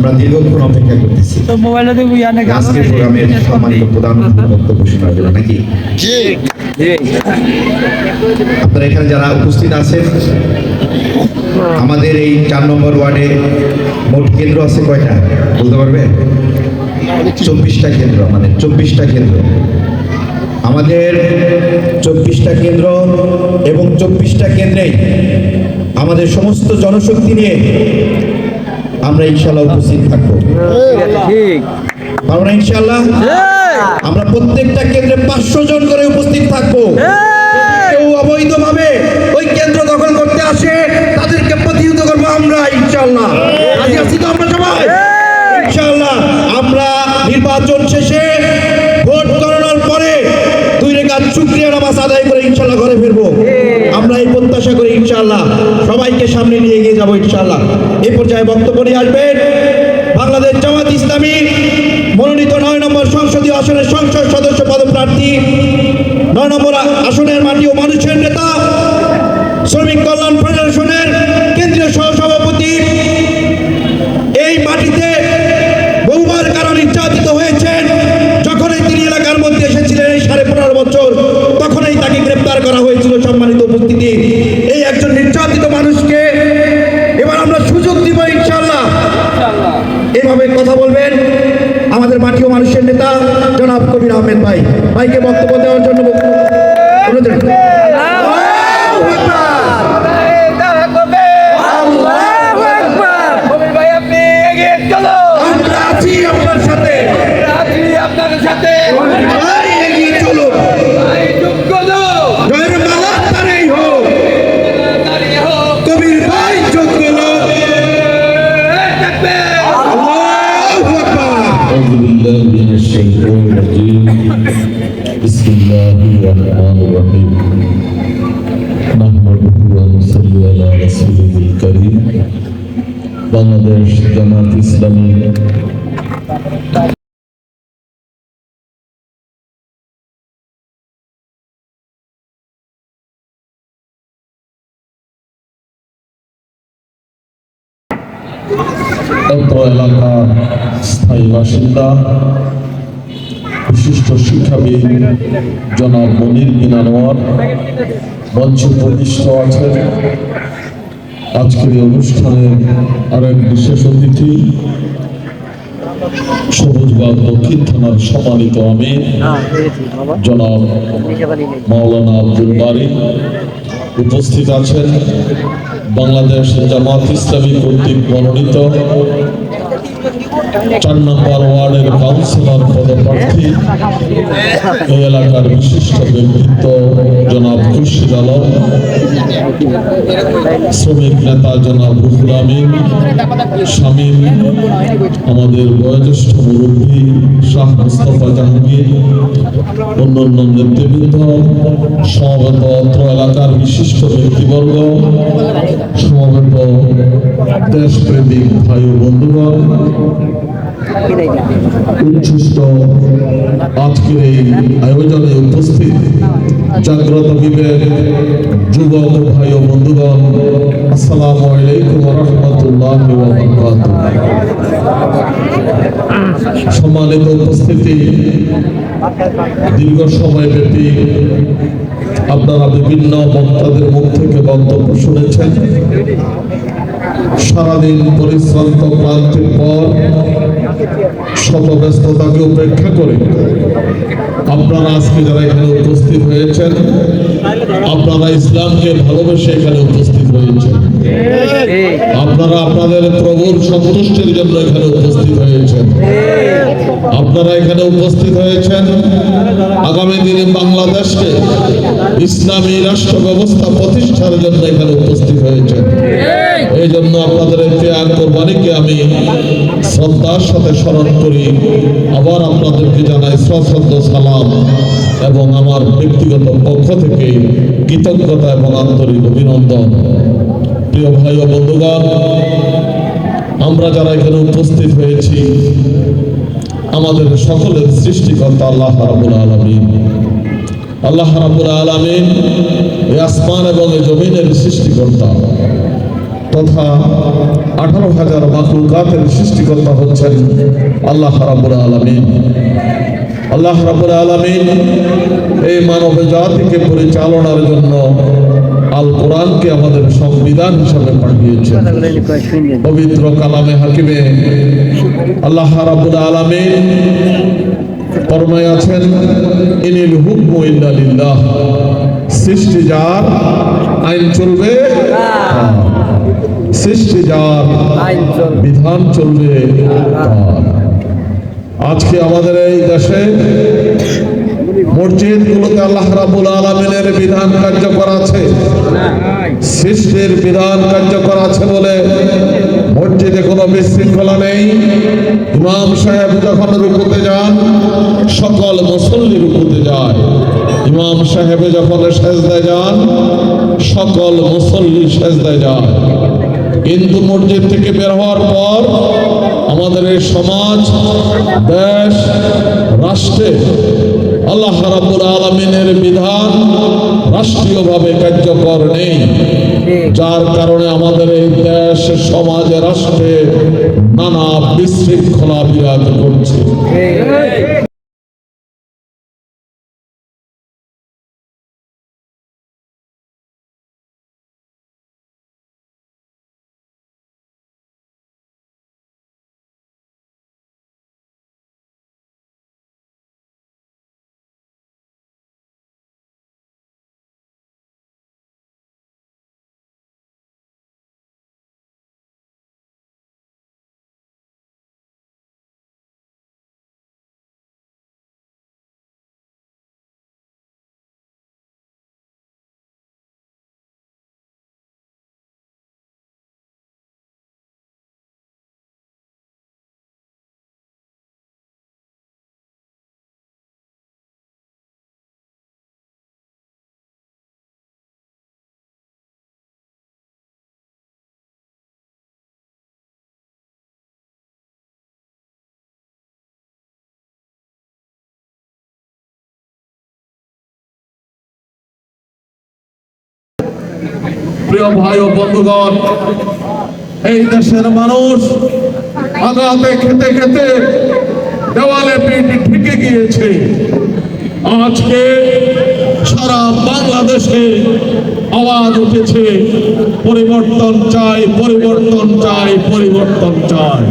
আমরা দীর্ঘক্ষণ অপেক্ষা করতেছি। তো মোবাইলে দেখব ইয়ানে গান আজকের প্রোগ্রামের সম্মানিত প্রধান বক্তব্য শোনার জন্য নাকি? আপনারা এখানে যারা উপস্থিত আছেন আমাদের এই চার নম্বর ওয়ার্ডে মোট কেন্দ্র আছে কয়টা? বলতে পারবে চব্বিশটা কেন্দ্র আমাদের চব্বিশটা কেন্দ্র। আমাদের চব্বিশটা কেন্দ্র এবং চব্বিশটা কেন্দ্রেই আমাদের সমস্ত জনশক্তি নিয়ে আমরা ইনশাল্লাহ উপস্থিত থাকব। ঠিক। আমরা ইনশাল্লাহ আমরা প্রত্যেকটা কেন্দ্রে পাঁচশো জন করে উপস্থিত থাকব। কেউ অবৈধভাবে ওই কেন্দ্র দখল করতে আসে প্রত্যাশা করি ইনশাল্লাহ সবাইকে সামনে নিয়ে এগিয়ে যাব ইনশাল্লাহ এ পর্যায়ে বক্তব্য নিয়ে আসবেন বাংলাদেশ জামাত ইসলামী মনোনীত নয় নম্বর সংসদীয় আসনের সংসদ সদস্য পদপ্রার্থী বাংলাদেশ জামাত ইসলামী। জনাব মনির বিন আনোয়ার মঞ্চে প্রতিষ্ঠ আছেন। আজকের এই অনুষ্ঠানে আর এক বিশেষ অতিথি সবুজবাদ দক্ষিণ থানার সম্মানিত আমি, জনাব মাওলানা আব্দুল বারি উপস্থিত আছেন। বাংলাদেশ জামাত ইসলামী কর্তৃক মনোনীত চার নম্বর ওয়ার্ডের কাউন্সিলর এই এলাকার বিশিষ্ট ব্যক্তিত্ব জনাব খুরশিদ আলম, শ্রমিক নেতা জনাব রুহুল আমিন আমাদের বয়োজ্যেষ্ঠ মুরব্বী মুস্তফা জাহাঙ্গীর, অন্যান্য নেতৃবৃন্দ, সমবেত অত্র এলাকার বিশিষ্ট ব্যক্তিবর্গ, সমবেত দেশপ্রেমিক ভাই ও বন্ধুগণ, উচ্ছিষ্ট আজকের এই আয়োজনে উপস্থিত জাগ্রত বিবেক, যুবক ভাই ও বন্ধুগণ, আসসালামু আলাইকুম রহমতুল্লাহ সম্মানিত উপস্থিতি দীর্ঘ সময় ব্যাপী আপনারা বিভিন্ন বক্তাদের মুখ থেকে বক্তব্য শুনেছেন। সারাদিন পরিশ্রান্ত ক্লান্তির পর শত উপেক্ষা করে আপনারা আজকে যারা এখানে উপস্থিত হয়েছেন আপনারা ইসলামকে ভালোবেসে এখানে উপস্থিত হয়েছেন। আপনারা আপনাদের প্রভুর সন্তুষ্টির জন্য এখানে উপস্থিত হয়েছেন। আপনারা এখানে উপস্থিত হয়েছেন আগামী দিনে বাংলাদেশকে ইসলামী রাষ্ট্র ব্যবস্থা প্রতিষ্ঠার জন্য এখানে উপস্থিত হয়েছেন। এই জন্য আপনাদের ত্যাগ কোরবানিকে আমি শ্রদ্ধার সাথে স্মরণ করি। আবার আপনাদেরকে জানাই সশ্রদ্ধ সালাম। এবং আমার ব্যক্তিগত পক্ষ থেকে কৃতজ্ঞতা এবং আন্তরিক অভিনন্দন। প্রিয় ভাই ও বন্ধুগণ, আমরা যারা এখানে উপস্থিত হয়েছি, আমাদের সকলের সৃষ্টিকর্তা আল্লাহ রাবুল আলমিন। আল্লাহ রাবুল আলমিন এই আসমান এবং এই জমিনের সৃষ্টিকর্তা। তথা আঠারো হাজার মাকুকাতের সৃষ্টিকর্তা হচ্ছেন আল্লাহ রাবুল আলমিন। আল্লাহ রাবুল আলমিন এই মানব জাতিকে পরিচালনার জন্য আল কোরআনকে আমাদের সংবিধান হিসাবে পাঠিয়েছেন। পবিত্র কালামে হাকিমে আল্লাহ রাবুল আলমিন ফরমায় আছেন, ইনিল হুকমু ইল্লা সৃষ্টি যার, আইন চলবে। সৃষ্টি যার বিধান চলবে। আজকে আমাদের এই দেশে মসজিদ মসজিদগুলোতে আল্লাহ রাবুল আলমিনের বিধান কার্যকর আছে। সৃষ্টির বিধান কার্যকর আছে বলে মসজিদে কোনো বিশৃঙ্খলা নেই। ইমাম সাহেব যখন রুকুতে যান সকল মুসল্লি রুকুতে যায়। ইমাম সাহেব যখন সেজদায় যান সকল মুসল্লি সেজদায় যায়। কিন্তু মসজিদ থেকে বের হওয়ার পর আমাদের এই সমাজ, দেশ, রাষ্ট্রে আল্লাহ রাব্বুল আলমিনের বিধান রাষ্ট্রীয়ভাবে কার্যকর নেই। যার কারণে আমাদের এই দেশ, সমাজে, রাষ্ট্রে নানা বিশৃঙ্খলা বিরাজ করছে। প্রিয় ভাই ও বন্ধুগণ, এই দেশের মানুষ আগাতে খেতে খেতে দেওয়ালে পিঠ ঠেকে গিয়েছে। আজকে সারা বাংলাদেশে আওয়াজ উঠেছে, পরিবর্তন চাই পরিবর্তন চাই পরিবর্তন চাই।